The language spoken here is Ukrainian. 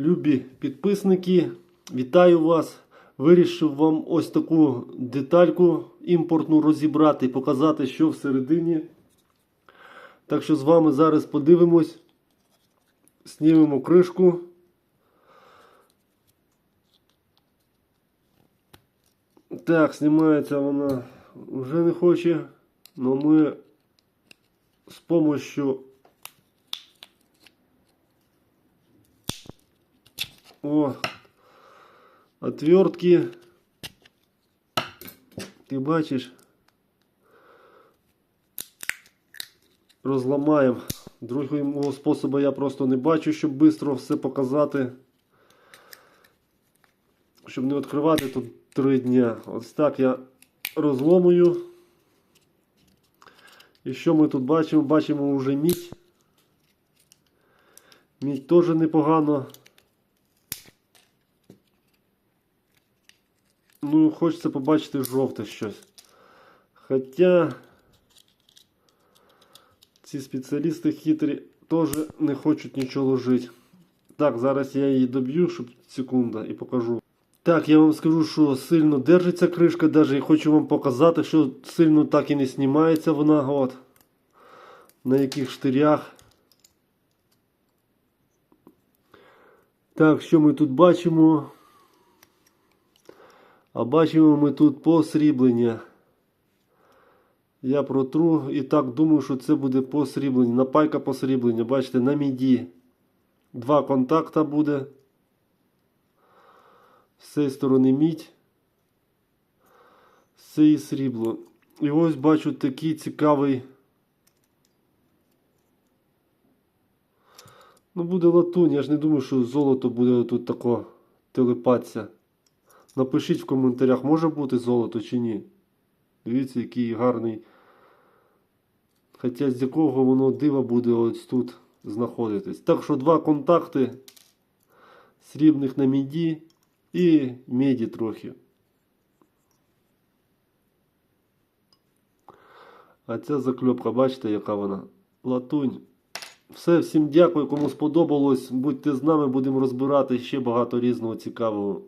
Любі підписники, вітаю вас! Вирішив вам ось таку детальку імпортну розібрати і показати, що всередині. Так що з вами зараз подивимось, знімемо кришку. Так, знімається вона вже не хоче, але ми з помощью О, отвертки. Ти бачиш? Розламаємо. Другого способу я просто не бачу, щоб швидко все показати. Щоб не відкривати тут три дня. Ось так я розломую. І що ми тут бачимо? Бачимо вже мідь. Мідь теж непогано. Ну, хочеться побачити жовте щось. Хоча ці спеціалісти хитрі теж не хочуть нічого ложити. Так, зараз я її доб'ю, щоб секунда, і покажу. Так, я вам скажу, що сильно держиться кришка, навіть і хочу вам показати, що сильно так і не знімається вона. От. На яких штирях. Так, що ми тут бачимо? А бачимо ми тут посріблення. Я протру і так думаю, що це буде посріблення. Напайка посріблення. Бачите, на міді. Два контакта буде. З цієї сторони мідь. З цієї срібло. І ось бачу такий цікавий. Ну, буде латунь. Я ж не думаю, що золото буде тут тако телепатися. Напишіть в коментарях, може бути золото чи ні. Дивіться, який гарний. Хоча з якого воно дива буде ось тут знаходитись. Так що два контакти срібних на міді і меді трохи. А ця закльопка, бачите, яка вона? Латунь. Все, всім дякую, кому сподобалось. Будьте з нами, будемо розбирати ще багато різного цікавого.